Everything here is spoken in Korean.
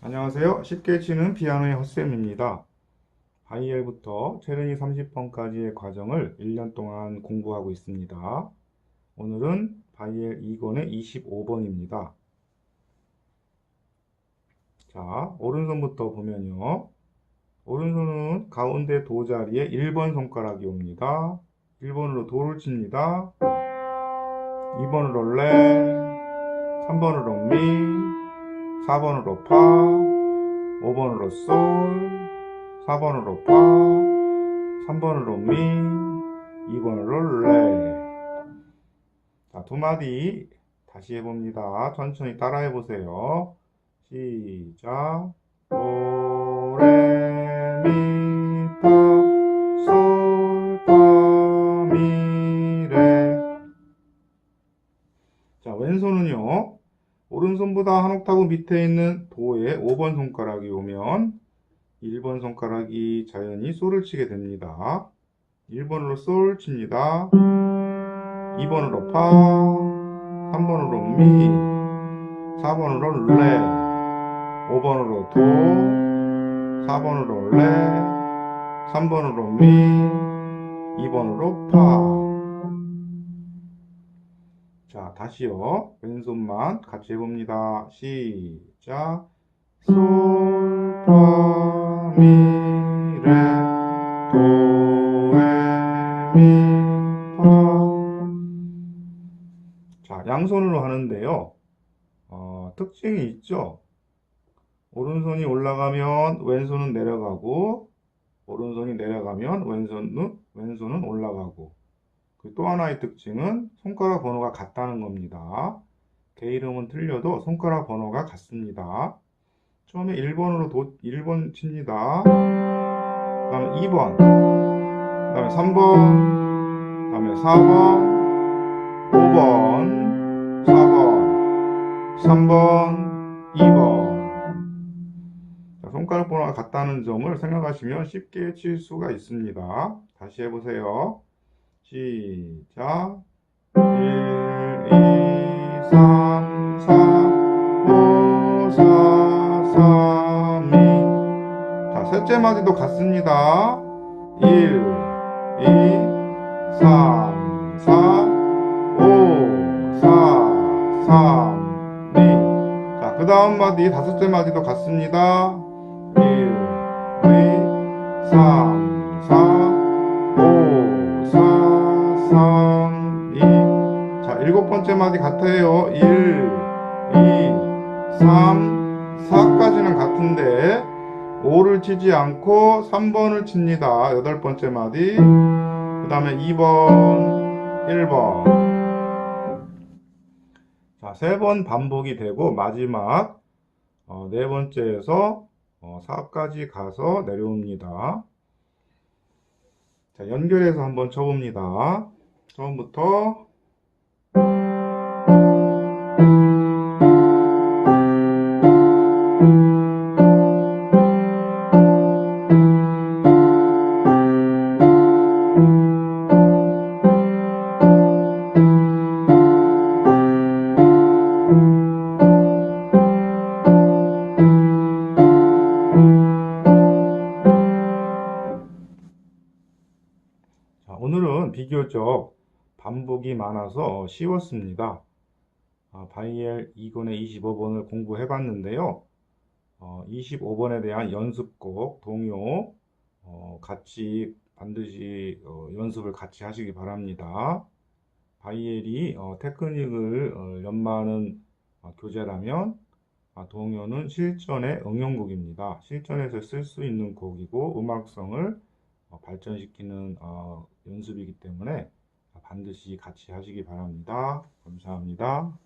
안녕하세요. 쉽게 치는 피아노의 헛쌤입니다. 바이엘부터 체르니 30번까지의 과정을 1년 동안 공부하고 있습니다. 오늘은 바이엘 2권의 25번입니다. 자, 오른손부터 보면요. 오른손은 가운데 도 자리에 1번 손가락이 옵니다. 1번으로 도를 칩니다. 2번으로 레, 3번으로 미, 4번으로 파, 5번으로 솔, 4번으로 파, 3번으로 미, 2번으로 레. 자, 두 마디 다시 해봅니다. 천천히 따라해 보세요. 시작. 도, 레, 미, 오른손보다 한 옥타브 밑에 있는 도에 5번 손가락이 오면 1번 손가락이 자연히 솔을 치게 됩니다. 1번으로 솔 칩니다. 2번으로 파, 3번으로 미, 4번으로 레, 5번으로 도, 4번으로 레, 3번으로 미, 2번으로 파. 다시요. 왼손만 같이 해봅니다. 시작. 솔, 파, 미, 레, 도, 레, 미, 파. 자, 양손으로 하는데요. 어, 특징이 있죠? 오른손이 올라가면 왼손은 내려가고, 오른손이 내려가면 왼손은, 왼손은 올라가고, 그 또 하나의 특징은 손가락 번호가 같다는 겁니다. 개 이름은 틀려도 손가락 번호가 같습니다. 처음에 1번으로 도, 1번 칩니다. 그 다음에 2번, 그 다음에 3번, 그 다음에 4번, 5번, 4번, 3번, 2번. 자, 손가락 번호가 같다는 점을 생각하시면 쉽게 칠 수가 있습니다. 다시 해보세요. 시작. 1, 2, 3, 4, 5, 4, 3, 2. 자, 셋째 마디도 같습니다. 1, 2, 3, 4, 5, 4, 3, 2. 자, 그 다음 마디, 다섯째 마디도 같습니다. 1, 2, 3, 번째 마디 같아요. 1, 2, 3, 4까지는 같은데, 5를 치지 않고 3번을 칩니다. 여덟 번째 마디. 그 다음에 2번, 1번. 자, 세 번 반복이 되고, 마지막, 어, 네 번째에서 어, 4까지 가서 내려옵니다. 자, 연결해서 한번 쳐봅니다. 처음부터 비교적 반복이 많아서 쉬웠습니다. 아, 바이엘 2권의 25번을 공부해 봤는데요. 어, 25번에 대한 연습곡, 동요, 어, 같이 반드시 어, 연습을 같이 하시기 바랍니다. 바이엘이 어, 테크닉을 어, 연마하는 어, 교재라면 아, 동요는 실전의 응용곡입니다. 실전에서 쓸 수 있는 곡이고 음악성을 어, 발전시키는 어, 연습이기 때문에 반드시 같이 하시기 바랍니다. 감사합니다.